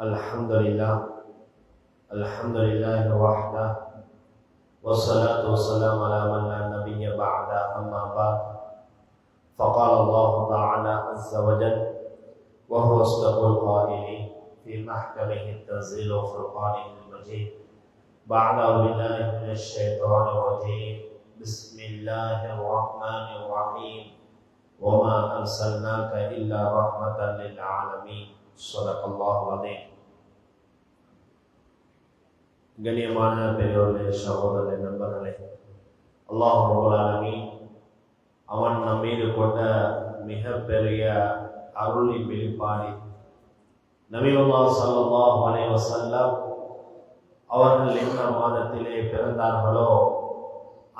الحمد لله الحمد لله وحده والصلاة والسلام على من لا نبي بعد أما بعد. فقال الله تعالى عز وجل، وهو أصدق القائلين في محكمه التنزيل وفرقانه المجيد بعد بالله من الشيطان الرجيم بسم الله الرحمن الرحيم وما أرسلناك إلا رحمة للعالمين சதகல்லாஹே கண்ணியமான பெரியோர்களே சகோதரர்களே நண்பர்களே அல்லாஹ் ரபுல்லாலமி அவன் நம் மீது கொண்ட மிகப்பெரிய அருளின் வெளிப்பாடு. நபியுல்லா சல்லா அலே வசல்லம் அவர்கள் என்ன மாதத்திலே பிறந்தார்களோ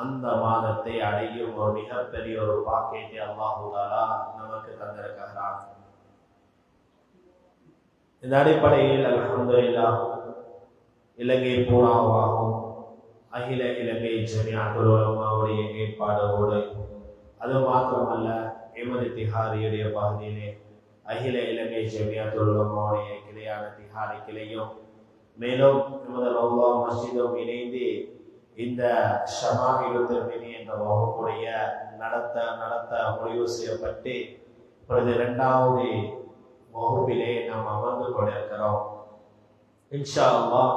அந்த மாதத்தை அடையும் ஒரு மிகப்பெரிய ஒரு பாக்கெட்டை அல்லாஹூலாலா நமக்கு தந்திருக்கிறான். இந்த அடிப்படையில் அலமதுல்லா இலங்கை பூராவாகும் அகில இலங்கை ஜமியாத்துல் உலமாவுடைய ஏற்பாடோடு அது மாத்திரமல்ல எமது திஹாரியுடைய பகுதியிலே அகில இலங்கை ஜமியா உலமாவுடைய கிளையான திஹாரி கிளையும் மேலும் எமது ரவுவா மஸ்ஜிதும் இணைந்து இந்த ஷமாஹிலு திருமினி என்ற வகுப்புடைய நடத்த நடத்த முடிவு செய்யப்பட்டு இப்பொழுது இரண்டாவது வகுப்பிலே நாம் அமர்ந்து கொண்டிருக்கிறோம். இன்ஷா அல்லாஹ்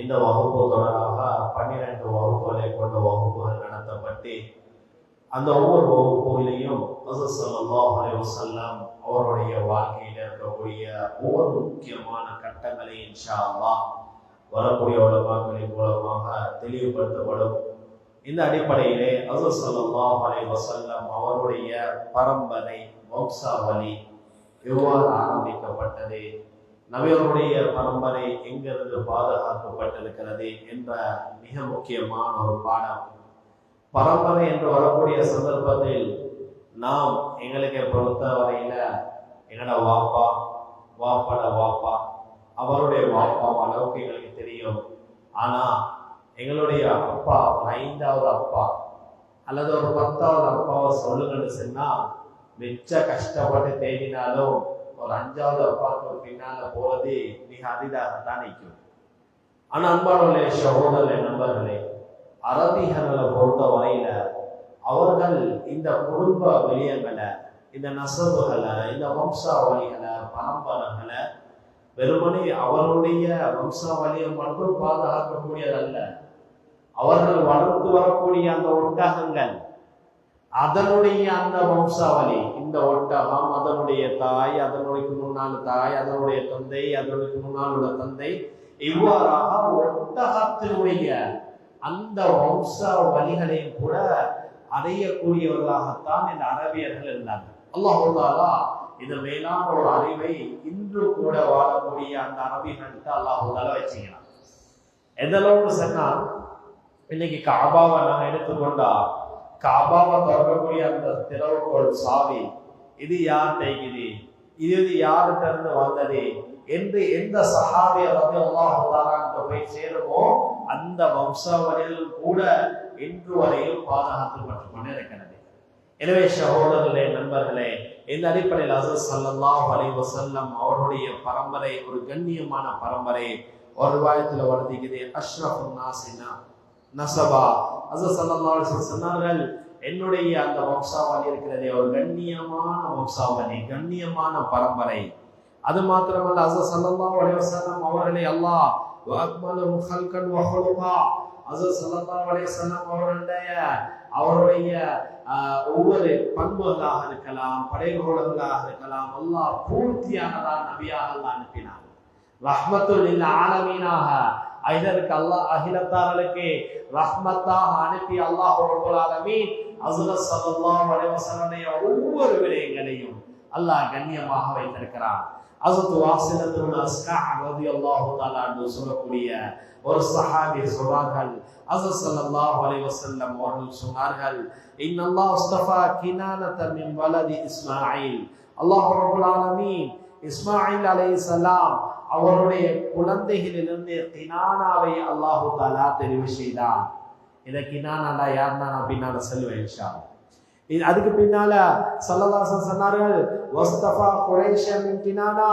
இந்த வகுப்பு தொடராக பன்னிரண்டு வகுப்புகளை கொண்ட வகுப்புகள் நடத்தப்பட்டு அந்த ஒவ்வொரு வகுப்புகளையும் ஸல்லல்லாஹு அவருடைய வாழ்க்கையில் இருக்கக்கூடிய ஒவ்வொரு முக்கியமான கட்டங்களை இன்ஷா அல்லா வரக்கூடிய உலகங்களின் மூலமாக தெளிவுபடுத்தப்படும். இந்த அடிப்படையிலே அசஸ் ஸல்லல்லாஹு அலைஹி வஸல்லம் அவருடைய பரம்பரை வம்சாவளி எவ்வாறு ஆரம்பிக்கப்பட்டது நபியருடைய பரம்பரை எங்கிருந்து பாதுகாக்கப்பட்டிருக்கிறது என்ற மிக முக்கியமான ஒரு பாடம். பரம்பரை என்று வரக்கூடிய சந்தர்ப்பத்தில் நாம் எங்களுக்கு பொறுத்தவரையில எங்கட வாப்பா வாப்பட வாப்பா அவருடைய வாப்பா அளவுக்கு எங்களுக்கு தெரியும். ஆனா எங்களுடைய அப்பா ஒரு ஐந்தாவது அப்பா அல்லது ஒரு பத்தாவது அப்பாவை சொல்லுங்கன்னு சொன்னா மிச்ச கஷ்டப்பட்டு தேடினாலும் ஒரு அஞ்சாவது அப்பாவுக்கு பின்னால போறது மிக அரிதாகத்தான் நிற்கும் ஆனா அன்பானவர்களே சகோதரர்களே நண்பர்களே அரபிகர்களை பொறுத்த வரையில அவர்கள் இந்த குடும்ப விடயங்களை இந்த நசபுகளை இந்த வம்சாவளிகளை பரம்பரைகளை வெறுமனே அவருடைய வம்சாவளியை மட்டும் பாதுகாக்கக்கூடியதல்ல அவர்கள் வளர்த்து வரக்கூடிய அந்த ஒட்டகங்கள் அதனுடைய அந்த வம்சாவளி இந்த ஒட்டகம் அதனுடைய தாய் அதனுடைய முன்னாள் தாய் அதனுடைய தந்தை அதனுடைய முன்னால் உள்ள தந்தை இவ்வாறாக ஒட்டகத்தினுடைய அந்த வம்சாவளிகளையும் கூட அடையக்கூடியவர்களாகத்தான் இந்த அரபியர்கள் இருந்தாங்க அல்லாஹாலா இந்த மேலான ஒரு அறிவை இன்று கூட வாழக்கூடிய அந்த அரபிகள்கிட்ட அல்லாஹால வச்சுக்கலாம் எந்த அளவுக்கு சொன்னால் இன்னைக்கு காபாவை நாங்கள் எடுத்துக்கொண்டா காபாவை திறக்கக்கூடிய அந்த திறவுகோள் சாவி இது யார் தைக்குது இது இது யார்கிட்ட இருந்து வந்தது? என்று எந்த சஹாபிய வந்து அல்லாஹ் போய் சேருமோ அந்த வம்சாவளியில் கூட இன்று வரையில் பாதுகாக்கப்பட்டு கொண்டு இருக்கிறது எனவே சகோதரர்களே நண்பர்களே இந்த அடிப்படையில் அசர் சல்லாஹ் அலி வசல்லம் அவருடைய பரம்பரை ஒரு கண்ணியமான பரம்பரை ஒரு வாயத்தில் வருதிக்குது அஷ்ரஃப் நாசினா நசபா. அசர் சல்லா சொன்னார்கள் என்னுடைய அந்த வம்சாவளி இருக்கிறதே ஒரு கண்ணியமான வம்சாவளி கண்ணியமான பரம்பரை. அது மாத்திரமல்ல அசர் சல்லா அலி அவர்களை அல்லாஹ் அவருடைய அவருடைய ஒவ்வொரு பண்புகளாக இருக்கலாம் படைகோளங்களாக இருக்கலாம் அல்லாஹ் பூர்த்தியானதான் நபியாக அல்லாஹ் அனுப்பினார். ரஹ்மத்துல் ஆலமீனாக இதற்கு அல்லாஹ் அகிலத்தார்களுக்கு ரஹ்மத்தாக அனுப்பி அல்லாஹ் ரப்பல் ஆலமீன் ஹஸ்ரத் ஸல்லல்லாஹு அலைஹி வஸல்லம் ஒவ்வொரு விடயங்களையும் அல்லாஹ் கண்ணியமாக வைத்திருக்கிறார் ஹஸ்ரத் வாசிலத்துல் அஸ்கா ரலியல்லாஹு தஆலா என்று சொல்லக்கூடிய ஒரு சஹாபி சொல்றார்கள் ஹஸ்ரத் ஸல்லல்லாஹு அலைஹி வஸல்லம் அவர்கள் சொன்னார்கள் இன்னல்லாஹ் அஸ்தஃபா கினானத மின் வலதி இஸ்மாயில் அல்லாஹ் ரப்பல் ஆலமீன் இஸ்மாயில் அலைஹிஸ்ஸலாம் அவருடைய குழந்தைகளிலிருந்து கினானாவை அல்லாஹு தாலா தெரிவு செய்தான். இதை கினானாடா யாருன்னா நான் பின்னால சொல்லுவேன் இன்ஷா அதுக்கு பின்னால சல்லதாசன் சொன்னார்கள் வஸ்தபா குரைஷ கினானா.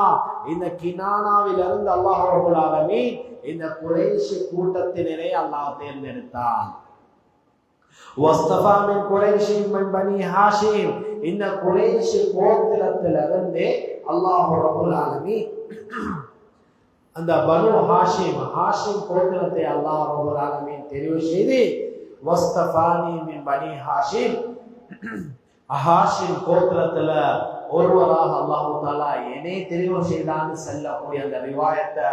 இந்த கினானாவிலிருந்து அல்லாஹ் ரபுல் இந்த குறைஷி கூட்டத்தினரை அல்லாஹ் தேர்ந்தெடுத்தான். வஸ்தபா மின் குறைஷி மின் பனி ஹாஷிம். இந்த குறைஷி கோத்திரத்திலிருந்து அல்லாஹ் ரபுல் ஆலமி அந்த பனு ஹாஷிம் ஹாஷிம் கோகுலத்தை அல்லாஹ் ரபுல் ஆலமீன் தெரிவு செய்து வஸ்தபானி மின் பனி ஹாஷிம். ஹாஷிம் கோத்திரத்துல ஒருவராக அல்லாஹு தாலா என்னை தெரிவு செய்தான்னு செல்லக்கூடிய அந்த ரிவாயத்தை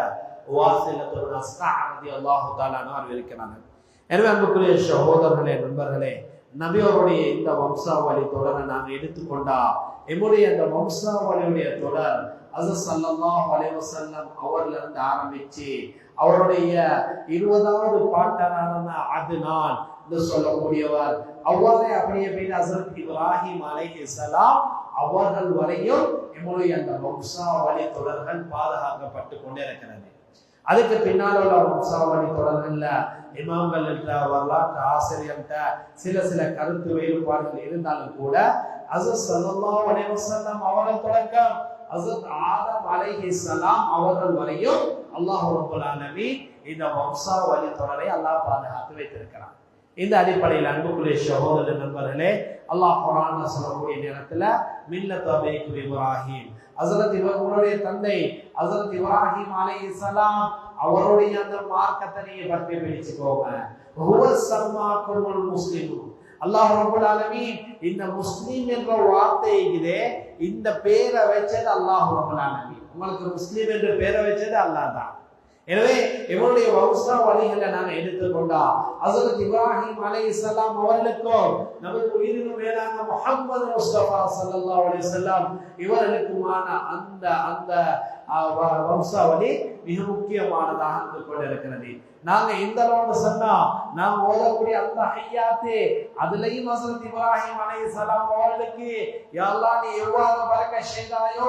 வாசிலத்தோட அஸ்தாரதி அல்லாஹு தாலான்னு அறிவிக்கிறாங்க எனவே அன்புக்குரிய சகோதரர்களே நண்பர்களே நபியோருடைய இந்த வம்சாவளி தொடரை நாங்கள் எடுத்துக்கொண்டா எம்முடைய அந்த வம்சாவளியுடைய தொடர் அது அலைவசல்லம் அவர்ல இருந்து ஆரம்பிச்சு அவருடைய இருபதாவது பாட்டரான அதுனான் என்று சொல்லக்கூடியவர். அவ்வாறே அப்படியே பின் ஹசரத் இப்ராஹிம் அலைஹி சலாம் அவர்கள் வரையும் எம்முடைய அந்த வம்சாவளி தொடர்கள் பாதுகாக்கப்பட்டு கொண்டே இருக்கிறது அதுக்கு பின்னால் உள்ள வம்சாவளி தொடர்கள்ல இமாம்கள் என்ற வரலாற்று ஆசிரியர்கிட்ட சில சில கருத்து வேறுபாடுகள் இருந்தாலும் கூட அசர் சல்லல்லாஹு அலைஹி அவர்கள் தொடக்கம். ஹசரத் ஆதம் அலைஹி சலாம் அவர்கள் வரையும் அல்லாஹ் ரபுல் ஆலமீன் இந்த வம்சாவளி தொடரை அல்லாஹ் பாதுகாத்து வைத்திருக்கிறான். இந்த அடிப்படையில் அன்புக்குரிய சகோதர நண்பர்களே அல்லாஹ் குரான் சொல்லக்கூடிய நேரத்துல மில்லத் அபேக்கு இப்ராஹிம். ஹசரத் இவர்களுடைய தந்தை ஹசரத் இப்ராஹிம் சலாம் அவருடைய அந்த மார்க்கத்தை நீங்க பற்றி பிடிச்சுக்கோங்க முஸ்லிம். அல்லாஹ் ரபுல் ஆலமீன் இந்த முஸ்லீம் என்ற வார்த்தை இதே இந்த பேரை வச்சது அல்லாஹ் ரப்பல் உங்களுக்கு முஸ்லீம் என்ற பேரை வச்சது அல்லாஹ் தான். எனவே இவருடைய வம்சா வழிகளை நாங்கள் எடுத்துக்கொண்டா ஹசரத் இப்ராஹிம் அலை இஸ்லாம் அவர்களுக்கும் நமது உயிரினும் மேலான முஹம்மது முஸ்தபா சல்லா அலி வஸல்லம் இவர்களுக்குமான அந்த அந்த வ- வம்சாவளி மிக முக்கியமானதாக இருந்து கொண்டிருக்கிறது. நாங்க இந்த அளவுக்கு சொன்னா நாம் ஓதக்கூடிய அந்த ஹையாத்து அதுலயும் ஹசரத் இப்ராஹிம் அலைஹிஸ்ஸலாம் அவர்களுக்கு எல்லாம் நீ எவ்வாறு பறக்க செய்தாயோ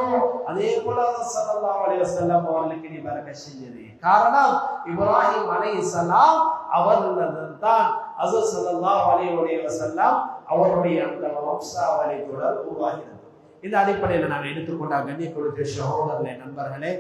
அதே போல சல்லா அலி வசல்லாம் அவர்களுக்கு நீ பறக்க செஞ்சது காரணம் இப்ராஹிம் அலைஹிஸ்ஸலாம் அவர்களிடம் தான் அவருடைய அந்த வம்சாவளி தொடர் உருவாகிறது. இந்த அடிப்படையில் நாங்கள் எடுத்துக்கொண்ட கண்ணிய சகோதரர்களே நண்பர்களே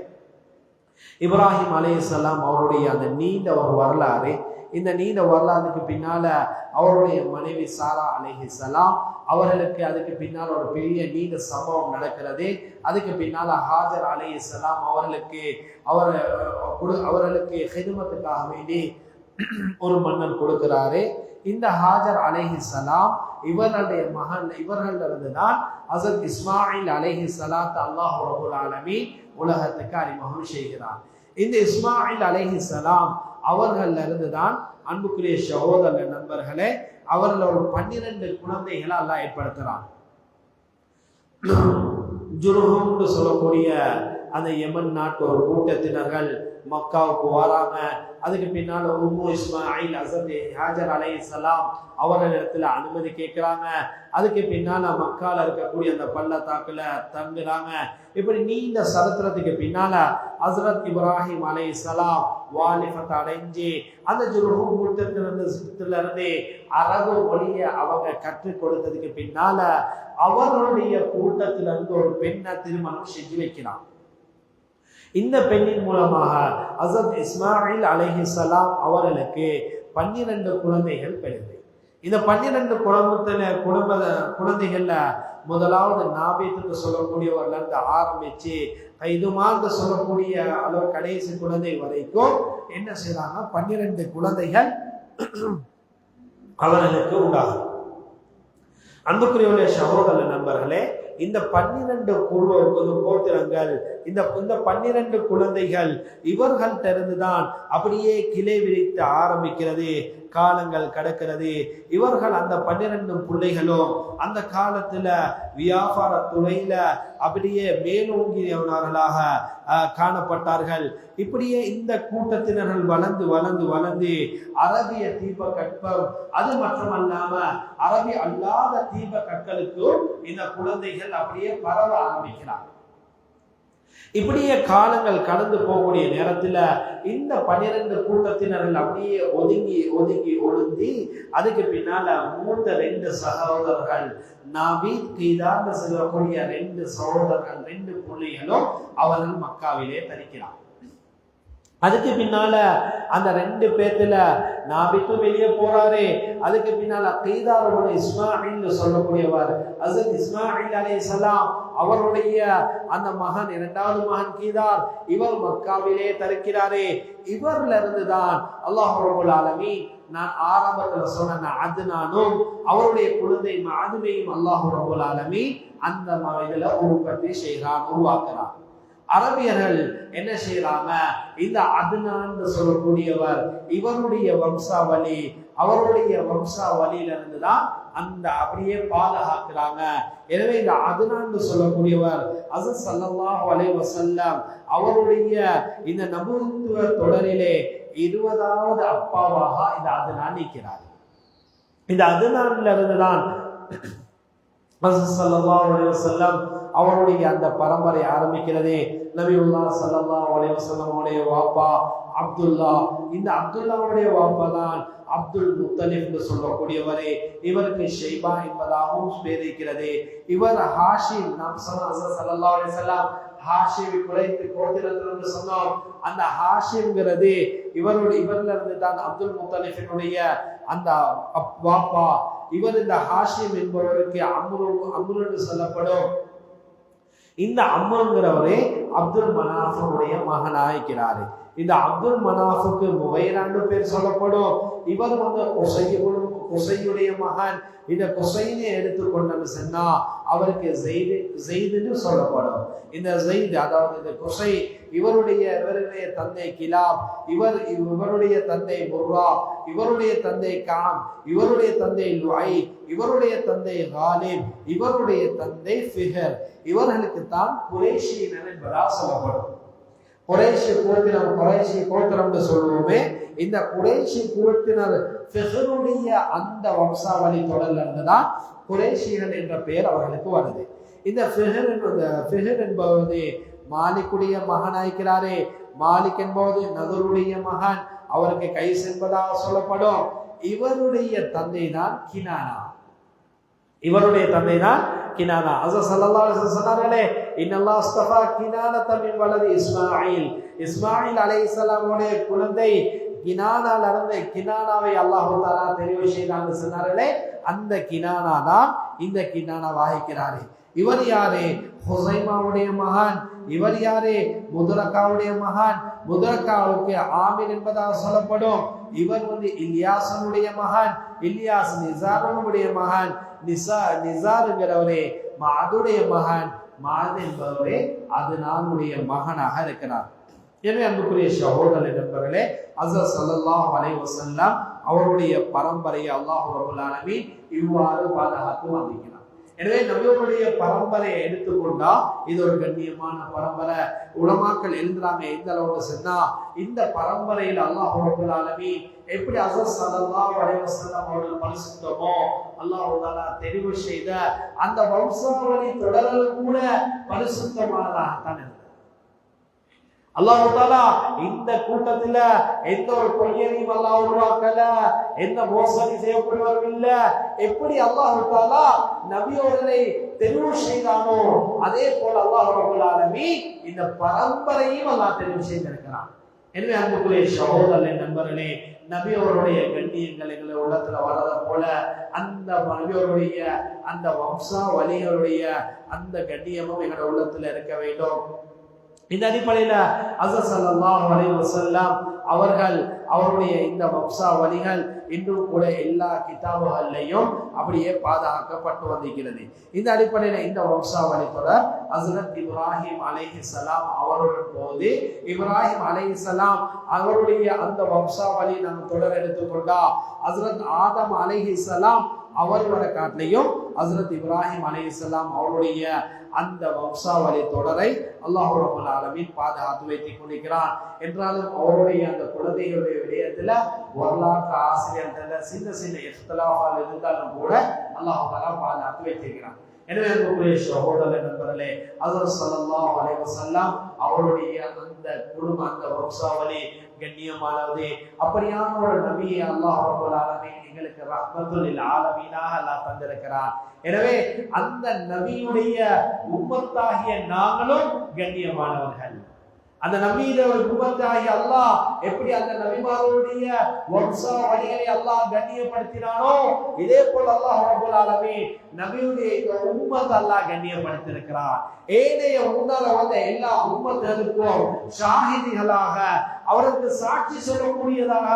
இப்ராஹிம் அலைஹிஸ்ஸலாம் அவருடைய அந்த நீண்ட ஒரு வரலாறு இந்த நீண்ட வரலாறுக்கு பின்னால அவருடைய மனைவி சாரா அலைஹிஸ்ஸலாம் அவர்களுக்கு அதுக்கு பின்னால் ஒரு பெரிய நீண்ட சம்பவம் நடக்கிறது. அதுக்கு பின்னால ஹாஜர் அலைஹிஸ்ஸலாம் அவர்களுக்கு அவர் அவர்களுக்கு ஹெதுமத்துக்காக வேண்டி ஒரு மன்னன் கொடுக்கிறாரு. இந்த ஹாஜர் அலைஹிஸ்ஸலாம் இவர்களுடைய மகன் இவர்களிலிருந்து தான் அசத் இஸ்மாயில் அலைஹி சலாத் அல்லாஹ் ரபுல் ஆலமி உலகத்துக்கு அறிமுகம் செய்கிறார். இந்த இஸ்மாயில் அலைஹி சலாம் அவர்கள்ல இருந்து தான் அன்புக்குரிய சகோதர நண்பர்களே அவர்கள் ஒரு பன்னிரண்டு குழந்தைகளை அல்லா ஏற்படுத்துறான். ஜுருஹம்னு சொல்லக்கூடிய அந்த யமன் நாட்டு ஒரு கூட்டத்தினர்கள் மக்காவுக்கு வராங்க அதுக்கு பின்னால உம்மு இஸ்மாயில் அசத் ஹாஜர் அலை சலாம் அவர்களிடத்துல அனுமதி கேட்கிறாங்க. அதுக்கு பின்னால மக்கால இருக்கக்கூடிய அந்த பள்ளத்தாக்குல தங்குறாங்க. இப்படி நீண்ட சரத்திரத்துக்கு பின்னால ஹசரத் இப்ராஹிம் அலை சலாம் வாலிபத்தை அடைஞ்சு அந்த ஜுருஹும் கூட்டத்திலிருந்து இருந்து அரபு மொழியை அவங்க கற்றுக் கொடுத்ததுக்கு பின்னால அவர்களுடைய கூட்டத்திலிருந்து ஒரு பெண்ணை திருமணம் செஞ்சு வைக்கிறான். இந்த பெண்ணின் மூலமாக அசத் இஸ்மாயில் சலாம் அவர்களுக்கு பன்னிரண்டு குழந்தைகள் பிறந்தது. இந்த பன்னிரண்டு குடும்பத்துல குடும்ப குழந்தைகள்ல முதலாவது நாபியத்துக்கு சொல்லக்கூடியவர்ல இருந்து ஆரம்பிச்சு கைதுமான்னு சொல்லக்கூடிய அளவு கடைசி குழந்தை வரைக்கும் என்ன செய்றாங்க பன்னிரண்டு குழந்தைகள் அவர்களுக்கு உண்டாகும் அன்புக்குரியவருடைய சகோதர நண்பர்களே இந்த பன்னிரண்டு குழு கோத்திரங்கள் இந்த இந்த பன்னிரண்டு குழந்தைகள் இவர்கள் தெரிந்துதான் அப்படியே கிளை விரித்து ஆரம்பிக்கிறது காலங்கள் கடக்கிறது. இவர்கள் அந்த பன்னிரண்டு பிள்ளைகளும் அந்த காலத்துல வியாபார துறையில அப்படியே மேலோங்கியவர்களாக காணப்பட்டார்கள். இப்படியே இந்த கூட்டத்தினர்கள் வளர்ந்து வளர்ந்து வளர்ந்து அரபிய தீப கற்பம் அது மட்டுமல்லாம அரபி அல்லாத தீப கற்களுக்கும் இந்த குழந்தைகள் அப்படியே பரவ ஆரம்பிக்கிறார். இப்படியே காலங்கள் கடந்து போகக்கூடிய நேரத்துல இந்த பன்னிரண்டு கூட்டத்தினர்கள் அப்படியே ஒதுங்கி ஒதுங்கி ஒழுந்தி அதுக்கு பின்னால மூத்த ரெண்டு சகோதரர்கள் நாபீத் கீதான்னு சொல்லக்கூடிய ரெண்டு சகோதரர்கள் ரெண்டு புள்ளிகளும் அவர்கள் மக்காவிலே தரிக்கிறார். அதுக்கு பின்னால அந்த ரெண்டு பேத்துல விட்டு வெளியே போறாரு. அதுக்கு பின்னால கைதாரோட இஸ்மாயில் சொல்லக்கூடியவர். அசத் இஸ்மாயில் அலே சலாம் அவருடைய அந்த மகன் இரண்டாவது மகன் கீதார் இவர் மக்காவிலே தரிக்கிறாரே. இவர்ல இருந்து தான் அல்லாஹ் ரபுல் ஆலமி நான் ஆரம்பத்துல சொன்ன அதுனானும் அவருடைய குழந்தை அதுமையும் அல்லாஹ் ரபுல் ஆலமி அந்த இதுல உருவத்தை செய்கிறான் உருவாக்குறான். அரபியர்கள் என்ன செய்யறாங்க இந்த அதுனான்னு சொல்லக்கூடியவர் இவருடைய வம்சாவளி அவருடைய வம்சாவளியில இருந்து தான் அந்த அப்படியே பாதுகாக்கிறாங்க. எனவே இந்த அதுனான்னு சொல்லக்கூடியவர் அசு சல்லாஹ் அலை வசல்லம் அவருடைய இந்த நபுத்துவ தொடரிலே இருபதாவது அப்பாவாக இந்த அதுனான் நிற்கிறார். இந்த அதுனான்ல இருந்து தான் அசு சல்லாஹ் அலை வசல்லம் அவருடைய அந்த பரம்பரை ஆரம்பிக்கிறது. நபியுல்லா சல்லா அலைய வசல்லமுடைய வாப்பா அப்துல்லா. இந்த அப்துல்லாவுடைய வாப்பா தான் அப்துல் முத்தலிப் என்று சொல்லக்கூடியவரே. இவருக்கு ஷெய்பா என்பதாகவும் பேரிக்கிறது இவர் ஹாஷிம் நாம் சல்லா அலி சொல்லாம் ஹாஷிம் குறைத்து கோத்திரத்தில் என்று சொன்னோம். அந்த ஹாஷிம்ங்கிறது இவருடைய இவர்ல இருந்து தான் அப்துல் முத்தலிஃபினுடைய அந்த வாப்பா. இவர் இந்த ஹாஷிம் என்பவருக்கு அம்ரு அம்ரு என்று சொல்லப்படும். இந்த அம்மங்கிறவரே அப்துல் மனாஃபுடைய மகனாயிருக்கிறாரு. இந்த அப்துல் மனாஃபுக்கு முகைரான்னு பேர் சொல்லப்படும். இவர் வந்து குசையுடைய மகன். இந்த குசைனை எடுத்துக்கொண்டது சொன்னா அவருக்கு ஜெய்து ஜெய்துன்னு சொல்லப்படும். இந்த ஜெய்து அதாவது இந்த குசை இவருடைய இவருடைய தந்தை கிலாப் இவர் இவருடைய தந்தை முர்ரா இவருடைய தந்தை காம் இவருடைய தந்தை லுஐ இவருடைய தந்தை ஹாலிம் இவருடைய தந்தை ஃபிஹர். இவர்களுக்கு தான் குரேஷியினர் என்பதா சொல்லப்படும். குறைஷி கூட்டினம் குறைஷி கோத்திரம்னு சொல்லுவோமே இந்த குறைஷி கூட்டினர் ஃபெஹருடைய அந்த வம்சாவளி தொடர்ல இருந்துதான் குறைஷிகள் என்ற பெயர் அவர்களுக்கு வருது இந்த ஃபெஹர் என்பது ஃபெஹர் என்பது மாலிக்குடைய மகனாய்க்கிறாரே மாலிக் என்பது நகருடைய மகன். அவருக்கு கை செல்வதாக சொல்லப்படும். இவருடைய தந்தை தான் கினானா. இவருடைய தந்தை தான் கினானா அச சல்லா சொன்னார்களே இன்னல்லா அஸ்தஃபா கினான தமிழ் வலது இஸ்மாயில். இஸ்மாயில் அலைஹிஸ்ஸலாமுடைய குழந்தை கினானால இருந்து கினானாவை அல்லாஹு தெரிவு செய்தான்னு சொன்னார்களே அந்த கினானா தான் இந்த கினானா வாகிக்கிறாரே இவர் யாரு? ஹுசைமாவுடைய மகான். இவர் யாரு? முதுரக்காவுடைய மகான். முதுரக்காவுக்கு ஆமீர் என்பதாக சொல்லப்படும். இவர் வந்து இலியாசனுடைய மகான். இலியாஸ் நிசாரனுடைய மகான். நிசா நிசாருங்கிறவரே மாதுடைய மகன். மாது என்பவரே அது நானுடைய மகனாக இருக்கிறார். எனவே அன்புக்குரிய சகோதர நண்பர்களே அசர் சல்லாஹ் அலை வசல்லாம் அவருடைய பரம்பரையை அல்லாஹ் ரபுல்லானவி இவ்வாறு பாதுகாத்து வந்திருக்கிறார். எனவே நம்மளுடைய பரம்பரையை எடுத்துக்கொண்டா இது ஒரு கண்ணியமான பரம்பரை. உலமாக்கள் எழுதுறாங்க எந்த அளவுக்கு சொன்னா இந்த பரம்பரையில் அல்லாஹ் ரபுல்லானவி எப்படி அசர் சல்லாஹ் அலைவசல்லம் அவர்கள் பரிசுத்தமோ அல்லாஹ் தெரிவு செய்த அந்த வம்சாவளி தொடரல் கூட பரிசுத்தமானதாகத்தான் இருந்தது. அல்லாஹு தாலா இந்த கூட்டத்துல எந்த ஒரு பொய்யனையும் அல்லாஹ் உருவாக்கல எந்த மோசடி செய்யப்படுவரும் இல்ல. எப்படி அல்லாஹு தாலா நபியோர்களை தெரிவு செய்தானோ அதே போல அல்லாஹ் இந்த பரம்பரையும் அல்லாஹ் தெரிவு செய்திருக்கிறான். எனவே அன்புக்குரிய சகோதரனை நண்பர்களே நபியோருடைய கண்ணியங்கள் எங்களை உள்ளத்துல வர்றத போல அந்த நபியோருடைய அந்த வம்சா வலிகளுடைய அந்த கண்ணியமும் எங்களோட உள்ளத்துல இருக்க வேண்டும். இந்த அடிப்படையில் அசசல்லாம் வசல்லாம் அவர்கள் அவருடைய இந்த வம்சா வழிகள் இன்னும் கூட எல்லா கிதாபுகள்லையும் அப்படியே பாதுகாக்கப்பட்டு வந்திருக்கிறது. இந்த அடிப்படையில் இந்த வம்சா வழி தொடர் ஹசரத் இப்ராஹிம் அலைஹி சலாம் அவருடன் போது இப்ராஹிம் அலைஹி சலாம் அவருடைய அந்த வம்சா வழி நாம் தொடர் எடுத்துக்கொண்டா. ஹசரத் ஆதம் அலைஹி சலாம் அவரோட காட்டிலையும் ஹசரத் இப்ராஹிம் அலி இஸ்லாம் அவருடைய அந்த வம்சாவளி தொடரை அல்லாஹ் ஆலமின் பாதுகாத்து வைத்துக் கொண்டிருக்கிறான். என்றாலும் அவருடைய அந்த குழந்தைகளுடைய விடயத்துல வரலாற்று ஆசிரியர்கள் சின்ன சின்ன இஃப்தலாஃபால் இருந்தாலும் கூட அல்லாஹ் பாதுகாத்து வைத்திருக்கிறான். எனவே அன்புக்குரிய சகோதர நண்பர்களே அதர் சல்லா அலைவசல்லாம் அவருடைய அந்த குடும்ப அந்த வம்சாவளி கண்ணியமானது அப்படியான ஒரு நபியை அல்லாஹ் ரப்பல் ஆலமீன் எங்களுக்கு ரஹ்மத்துல் ஆலமீனாக அல்லாஹ் தந்திருக்கிறார். எனவே அந்த நபியுடைய உம்மத்தாகிய நாங்களும் கண்ணியமானவர்கள். அந்த நபியில உம்மத்தாகி அல்லாஹ் எப்படி அந்த நபிமார்களுடைய வம்சா வழிகளை அல்லாஹ் கண்ணியப்படுத்தினானோ இதே போல் அல்லாஹ் ரப்பல் ஆலமீன் நபியுடைய உம்மத் அல்லாஹ் கண்ணியப்படுத்தியிருக்கிறார். ஏனைய முன்னால வந்த எல்லா உம்மத்துகளுக்கும் ஷாஹிதிகளாக அவருக்கு சாட்சி சொல்லக்கூடியதாக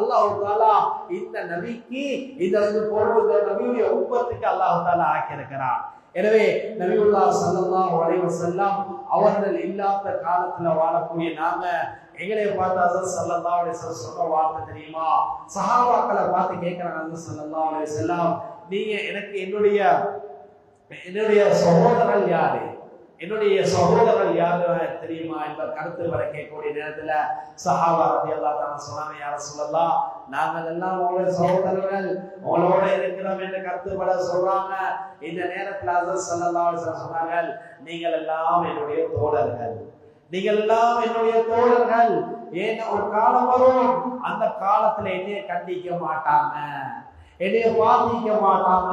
அல்லாஹ் தாலா இந்த நபிக்கு இந்த பொருள் நபியுடைய உம்மத்துக்கு அல்லாஹ் தாலா ஆக்கியிருக்கிறார். எனவே நபியுல்லா ஸல்லல்லாஹு அலைஹி செல்லாம் அவர்கள் இல்லாத காலத்துல வாழக்கூடிய நாங்க எங்களை பார்த்து அசர் ஸல்லல்லாஹு அலைஹி வார்த்தை தெரியுமா? சஹாபாக்களை பார்த்து கேட்கிறாங்க சல்லா ஸல்லல்லாஹு செல்லாம் நீங்க எனக்கு என்னுடைய என்னுடைய சகோதரன் யாரு? என்னுடைய சகோதரர்கள் யாரு தெரியுமா என்ற கருத்து வர கேட்கக்கூடிய நேரத்துல சஹாபா ரதி அல்லா தான் சொன்னாங்க யார சொல்லலாம் நாங்கள் எல்லாம் உங்களுடைய சகோதரர்கள் உங்களோட இருக்கிறோம் என்று கருத்து பட சொல்றாங்க. இந்த நேரத்துல அசர் சல்லல்லாஹு சொன்னாங்க நீங்கள் எல்லாம் என்னுடைய தோழர்கள். நீங்கள் எல்லாம் என்னுடைய தோழர்கள். ஏன்னா ஒரு காலம் வரும் அந்த காலத்துல என்னைய கண்டிக்க மாட்டாங்க. என்னைய பாதிக்க மாட்டாங்க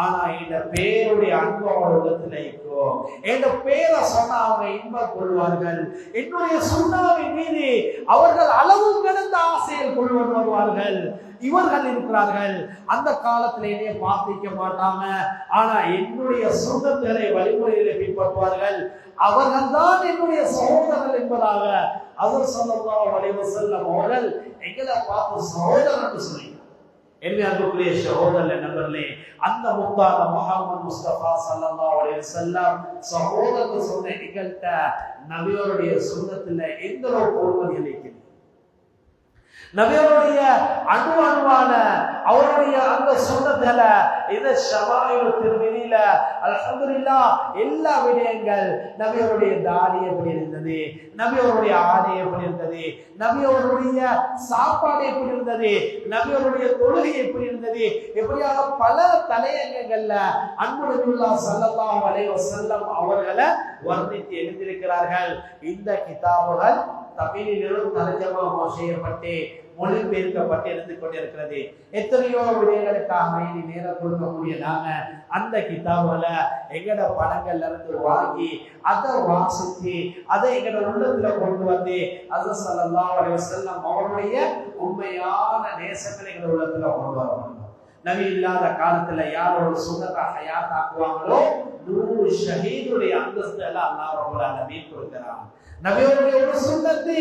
ஆனா இந்த பேருடைய அன்பு அவர் உள்ளத்துல இருக்கும் இந்த பேரை சொன்னா அவங்க இன்பம் கொள்வார்கள். என்னுடைய சுண்ணாவின் மீது அவர்கள் அளவு கடந்த ஆசையில் கொள்வது வருவார்கள். இவர்கள் இருக்கிறார்கள். அந்த காலத்துல என்னைய பாதிக்க மாட்டாங்க. ஆனா என்னுடைய சுண்ணத்துகளை வழிமுறைகளை பின்பற்றுவார்கள். அவர்கள் தான் என்னுடைய சகோதரர்கள் என்பதாக அவர் சொல்லலாம் வளைவு செல்லும் அவர்கள் எங்களை பார்த்து சகோதரர் என்று சொல்லி எனவே அன்புக்குரிய சகோதர நண்பர்களே அந்த முத்தான முகமது முஸ்தபா சல்லல்லாஹு அலைஹி செல்லாம் சகோதரர் சொன்ன நிகழ்த்த நபியோருடைய சொந்தத்தில் எந்த அளவு பொறுமதி அளிக்கிறது நபியருடைய அணு அணுவான அவருடைய அந்த சொந்தத்துல இந்த சவாயு திருமதியில அலமதுல்லா எல்லா விடயங்கள் நபியருடைய தாடி எப்படி இருந்தது? நபியோருடைய ஆடை எப்படி இருந்தது? நபியோருடைய சாப்பாடு எப்படி இருந்தது? நபியோருடைய தொழுகை எப்படி இருந்தது? எப்படியாக பல தலையங்கங்கள்ல அன்பு நபியுல்லா ஸல்லல்லாஹு அலைஹி வஸல்லம் அவர்களை வர்ணித்து எழுந்திருக்கிறார்கள். இந்த கிதாபுகள் தமிழிலும் தர்ஜமா செய்யப்பட்டு மொழிபெயர்க்கப்பட்டு இருந்து கொண்டிருக்கிறது. எத்தனையோ விடயங்களுக்காக இனி நேரம் கொடுக்கக்கூடிய நாங்க அந்த கிதாபில் எங்கட படங்கள்ல இருந்து வாங்கி அதை வாசித்து அதை எங்கட உள்ளத்துல கொண்டு வந்து அது சொல்லலாம் செல்லம் அவருடைய உண்மையான நேசங்களை எங்கட உள்ளத்துல கொண்டு வரணும் நபி இல்லாத காலத்துல யாரோட ஒரு சுகத்தை ஹயாத் ஆக்குவாங்களோ நூறு ஷஹீதுடைய அந்தஸ்து எல்லாம் அல்லாஹ் ரப்பல் ஆலமீன் கொடுக்கிறான். நபியோருடைய ஒரு சுண்ணத்து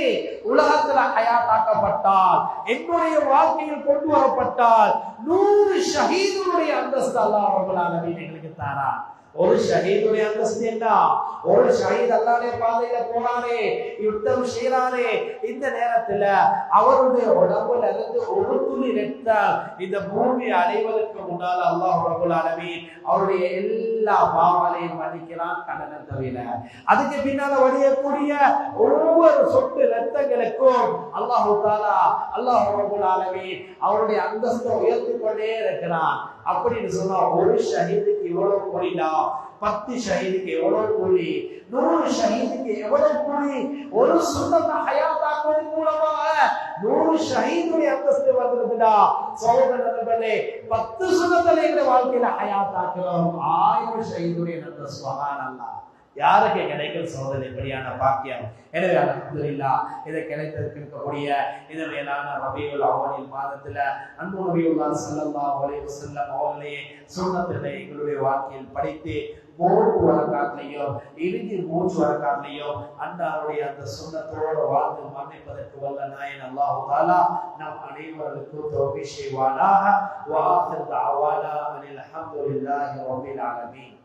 உலகத்துல ஹயாத்தாக்கப்பட்டால் என்னுடைய வாழ்க்கையில் கொண்டு வரப்பட்டால் நூறு ஷஹீதுடைய அந்தஸ்து அல்லாஹ் அவர்களால் எங்களுக்கு தாரா. ஒரு ஷஹீதுடைய அந்தஸ்து என்ன? ஒரு ஷஹீத் அல்லாஹ்வுடைய பாதையில போனாரே யுத்தம் செய்யறாரே இந்த நேரத்துல அவருடைய உடம்புல இருந்து ஒரு துளி ரத்தம் இந்த பூமி அடைவதற்கு முன்னால் அல்லாஹ் ரபுல் அவருடைய எல்லா பாவங்களையும் மன்னிக்கிறான் கடனை தவிர. அதுக்கு பின்னால வடியக்கூடிய ஒவ்வொரு சொட்டு ரத்தங்களுக்கும் அல்லாஹு தாலா அல்லாஹ் ரப்பல் அவருடைய அந்தஸ்தை உயர்த்தி கொண்டே இருக்கிறான். அப்படின்னு சொன்னா ஒரு ஷஹீதுக்கு இவ்வளவு கூலினா பத்து ஷஹீதுக்கு எவ்வளவு கூலி? நூறு ஷஹீதுக்கு எவ்வளவு கூலி? ஒரு சுண்ணத்தை ஹயாத்தாக்குவதன் மூலமாக நூறு ஷஹீதுடைய அந்தஸ்து வந்திருக்குதா சகோதர நண்பர்களே பத்து சுண்ணங்களை எங்க வாழ்க்கையில ஹயாத்தாக்குறோம்? ஆயிரம் ஷஹீதுடைய நல்ல சுகான் அல்லா யாருக்கு கிடைக்கும் சோதனை இப்படியான பாக்கியம். எனவே அலமதுல்லா இதை கிடைத்ததற்கு இருக்கக்கூடிய இந்த மேலான ரபியுல் அவனின் மாதத்துல அன்பு ரபியுல்லா ஸல்லல்லாஹு அலைஹி செல்லம் அவர்களே சுன்னத்திலே எங்களுடைய வாழ்க்கையில் படித்து மூன்று வரக்காட்டிலையும் இறுதி மூச்சு வரக்காட்டிலையும் அன்னாருடைய அந்த சுண்ணத்தோடு வாழ்ந்து மன்னிப்பதற்கு வல்ல நாயன் அல்லாஹு தாலா நம் அனைவருக்கும் தோபி செய்வானாக. வாஹிர் தாவானா அனில் அல்ஹம்துலில்லாஹி ரபில் ஆலமீன்.